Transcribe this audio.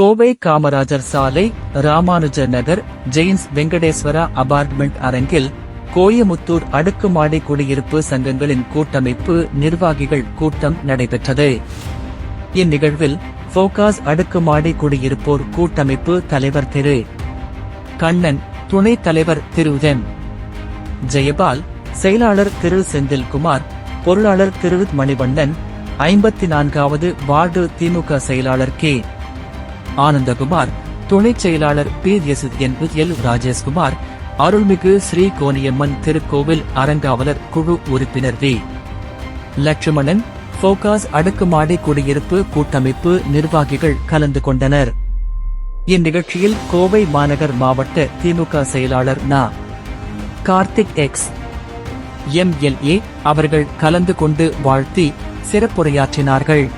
கோவை காமராஜர் சாலை ராமானுஜர் நகர் ஜெயின்ஸ் வெங்கடேஸ்வரா அபார்ட்மெண்ட் அரங்கில் கோயமுத்தூர் அடுக்குமாடி குடியிருப்பு சங்கங்களின் கூட்டமைப்பு நிர்வாகிகள் கூட்டம் நடைபெற்றது. இந்நிகழ்வில் போகாஸ் அடுக்குமாடி குடியிருப்போர் கூட்டமைப்பு தலைவர் திரு. கண்ணன் துணைத் தலைவர் திரு. எம். ஜெயபால் செயலாளர் திரு. செந்தில்குமார் பொருளாளர் திரு. மணிவண்ணன் ஐம்பத்தி நான்காவது வார்டு திமுக செயலாளர் கே. ஆனந்தகுமார் துணைச் செயலாளர் P S N L. Rajeshkumar அருள்மிகு ஸ்ரீ கோனியம்மன் திருக்கோவில் அறங்காவலர் குழு உறுப்பினர் வி. லட்சுமணன் போகாஸ் அடுக்குமாடி குடியிருப்பு கூட்டமைப்பு நிர்வாகிகள் கலந்து கொண்டனர். இந்நிகழ்ச்சியில் கோவை மாநகர் மாவட்ட திமுக செயலாளர் நா. கார்த்திக் எக்ஸ். எம்எல்ஏ அவர்கள் கலந்து கொண்டு வாழ்த்தி சிறப்புரையாற்றினார்கள்.